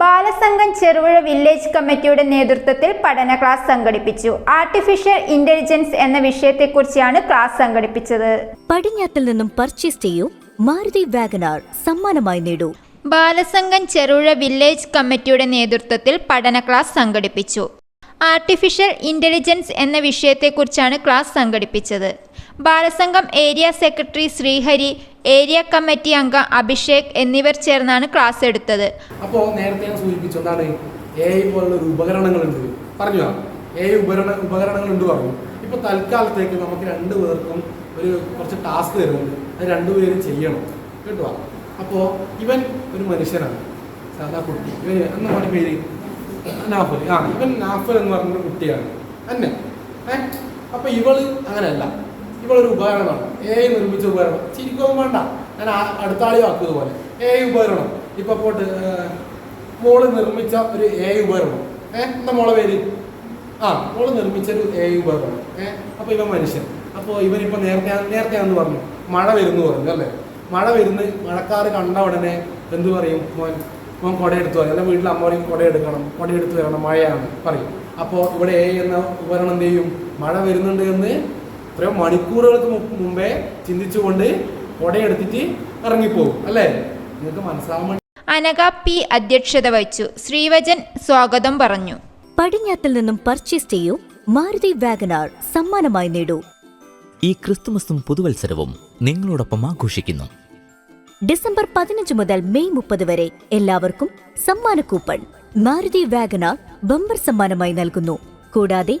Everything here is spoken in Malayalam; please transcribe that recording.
ബാലസംഘം ചെറുപുഴ വില്ലേജ് കമ്മിറ്റിയുടെ നേതൃത്വത്തിൽ പഠന ക്ലാസ് സംഘടിപ്പിച്ചു. ആർട്ടിഫിഷ്യൽ ഇന്റലിജൻസ് എന്ന വിഷയത്തെക്കുറിച്ചാണ് ക്ലാസ് സംഘടിപ്പിച്ചത്. പടിഞ്ഞാത്തിൽ നിന്നും പർച്ചേസ് ചെയ്യൂ. മാരുതി വാഗനാർ സമ്മാനമായി നേടൂ. ബാലസംഘം ചെറുപുഴ വില്ലേജ് കമ്മിറ്റിയുടെ നേതൃത്വത്തിൽ പഠന ക്ലാസ് സംഘടിപ്പിച്ചു. ആർട്ടിഫിഷ്യൽ ഇന്റലിജൻസ് എന്ന വിഷയത്തെക്കുറിച്ചാണ് ക്ലാസ് സംഘടിപ്പിച്ചത്. Balasangham area secretary Sreehari area committee അംഗം അഭിഷേക് എന്നിവർ ചേർന്നാണ് ക്ലാസ് എടുത്തത്. അപ്പോൾ നേരത്തെ ഞാൻ സൂചിപ്പിച്ചു എന്താണ് എ ഐ പോലുള്ള ഒരു ഉപകരണങ്ങളുണ്ട്. പറഞ്ഞു? എ ഐ ഉപകരണ ഉപകരണങ്ങളുണ്ട് പറഞ്ഞു. ഇപ്പോൾ തൽക്കാലത്തേക്ക് നമുക്ക് രണ്ട് പേർക്കും ഒരു കുറച്ച് ടാസ്ക് തരുന്നുണ്ട്. അത് രണ്ടുപേരും ചെയ്യണം. കേട്ടോ? അപ്പോൾ ഇവൻ ഒരു മനുഷ്യനാണ്. സാധാ കുട്ടി. ഇവൻ എന്ന് പറഞ്ഞ പേര്? നാഫൽ ആ ഇവൻ നാഫൽ എന്ന് പറഞ്ഞൊരു കുട്ടിയാണ്. തന്നെ ഏ? അപ്പോൾ ഇവൾ അങ്ങനെയല്ല ഇവളൊരു ഉപകരണമാണ് എ ഐ നിർമ്മിച്ച ഉപകരണം. ചിരിക്കുമ്പോൾ വേണ്ട. ഞാൻ അടുത്ത ആളി വാക്കിയതുപോലെ എ ഐ ഉപകരണം. ഇപ്പൊ പോട്ട് മോൾ നിർമ്മിച്ച ഒരു എ ഐ ഉപകരണം. ഏ എന്താ മോളെ പേര്? ആ മോൾ നിർമ്മിച്ച ഒരു എ ഐ ഉപകരണം. ഏ അപ്പൊ ഇവൻ മനുഷ്യൻ. അപ്പോൾ ഇവനിപ്പൊ നേരത്തെ നേരത്തെ എന്ന് പറഞ്ഞു. മഴ വരുന്നു പറഞ്ഞു അല്ലേ? മഴ വരുന്ന മഴക്കാറ് കണ്ട ഉടനെ എന്ത് പറയും? മോൻ മോൻ കുടയെടുത്ത് പറയും. അല്ലെ വീട്ടിൽ അമ്മ പറയും കുടയെടുക്കണം കുടയെടുത്ത് വരണം മഴയാണ്. പറയും. അപ്പോൾ ഇവിടെ എ എന്ന ഉപകരണം എന്ത് ചെയ്യും? മഴ വരുന്നുണ്ട് എന്ന് എത്രയോ മണിക്കൂറുകൾക്ക് മുമ്പേ ചിന്തിച്ചുകൊണ്ട് കൊടയെടുത്തിട്ട് ഇറങ്ങിപ്പോകും അല്ലേ? നിങ്ങൾക്ക് മനസ്സിലാവാൻ അനക പി അധ്യക്ഷത വഹിച്ചു. ശ്രീവചൻ സ്വാഗതം പറഞ്ഞു. പടിഞ്ഞാത്തിൽ നിന്നും പർച്ചേസ് ചെയ്യൂ. മാരുതി വാഗനാർ സമ്മാനമായി നേടൂ. ഈ ക്രിസ്തുമസും പുതുവത്സരവും നിങ്ങളോടൊപ്പം ആഘോഷിക്കുന്നു. ഡിസംബർ പതിനഞ്ച് മുതൽ മെയ് മുപ്പത് വരെ എല്ലാവർക്കും സമ്മാന കൂപ്പൺ. മാരുതി വാഗനാർ ബമ്പർ സമ്മാനമായി നൽകുന്നു. കൂടാതെ